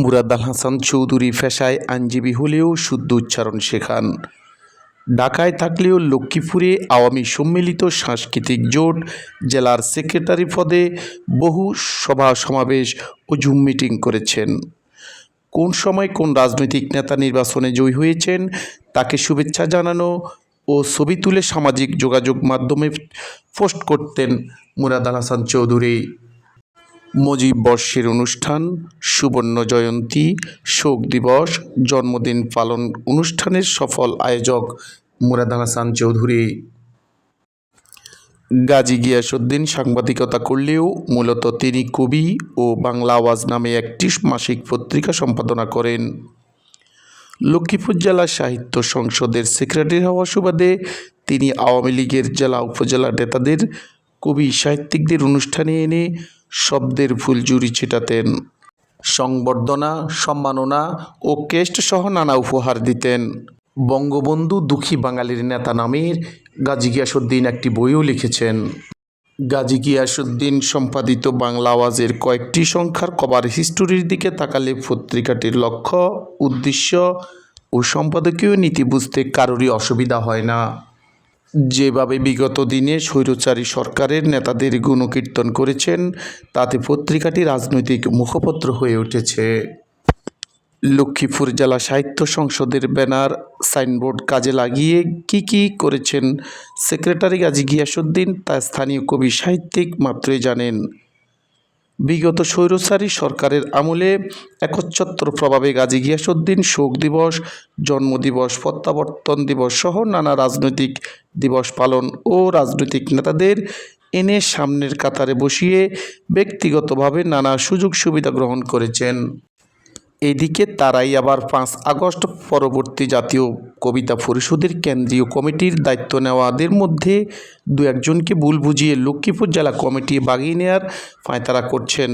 মুরাদ আল হাসান চৌধুরী পেশায় আইনজীবী হলেও শুদ্ধ উচ্চারণ শেখান। ঢাকায় থাকলেও লক্ষ্মীপুরে আওয়ামী সম্মিলিত সাংস্কৃতিক জোট, জেলার সেক্রেটারি পদে বহু সভা সমাবেশ ও জুম মিটিং করেছেন। কোন সময় কোন রাজনৈতিক নেতা নির্বাচনে জয়ী হয়েছেন তাকে শুভেচ্ছা জানানো ও ছবি তুলে সামাজিক যোগাযোগ মাধ্যমে পোস্ট করতেন মুরাদ আল হাসান চৌধুরী। মুজিব বর্ষের অনুষ্ঠান, সুবর্ণ জয়ন্তী, শোক দিবস, জন্মদিন পালন অনুষ্ঠানের সফল আয়োজক মুরাদ হাসান চৌধুরী। গাজী গিয়াসুদ্দিন সাংবাদিকতা করলেও মূলত তিনি কবি ও বাংলা আওয়াজ নামে একটি মাসিক পত্রিকা সম্পাদনা করেন। লক্ষ্মীপুর জেলা সাহিত্য সংসদের সেক্রেটারি হওয়া সুবাদে তিনি আওয়ামী লীগের জেলা উপজেলা নেতাদের কবি সাহিত্যিকদের অনুষ্ঠানে এনে শব্দের ফুলঝুরি ছিটাতেন। সংবর্ধনা, সম্মাননা ও কেস্ট সহ নানা উপহার দিতেন। বঙ্গবন্ধু দুঃখী বাঙালির নেতা নামের গাজী গিয়াসুদ্দিন একটি বইও লিখেছেন। গাজী গিয়াসুদ্দিন সম্পাদিত বাংলা আওয়াজের কয়েকটি সংখ্যার কভার হিস্টোরির দিকে তাকালে পত্রিকাটির লক্ষ্য, উদ্দেশ্য ও সম্পাদকীয় নীতি বুঝতে কারোরই অসুবিধা হয় না। যেভাবে বিগত দিনে স্বৈরচারী সরকারের নেতাদের গুণকীর্তন করেছেন, তাতে পত্রিকাটি রাজনৈতিক মুখপত্র হয়ে উঠেছে। লক্ষ্মীপুর জেলা সাহিত্য সংসদের ব্যানার, সাইনবোর্ড কাজে লাগিয়ে কি কি করেছেন সেক্রেটারি গাজী গিয়াসুদ্দিন তা স্থানীয় কবি সাহিত্যিক মাত্রই জানেন। বিগত স্বৈরচারী সরকারের আমলে একচ্ছত্র প্রভাবে গাজী গিয়াসুদ্দিন শোক দিবস জন্মদিবস প্রত্যাবর্তন দিবস সহ নানা রাজনৈতিক দিবস পালন ও রাজনৈতিক নেতাদের এনে সামনের কাতারে বসিয়ে ব্যক্তিগতভাবে নানা সুযোগ সুবিধা গ্রহণ করেছেন। এদিকে তারাই আবার পাঁচ আগস্ট পরবর্তী জাতীয় কবিতা পরিষদের কেন্দ্রীয় কমিটির দায়িত্ব নেওয়াদের মধ্যে দু একজনকে ভুল বুঝিয়ে লক্ষ্মীপুর জেলা কমিটি বাগিয়ে নেওয়ার ফায়তারা করছেন।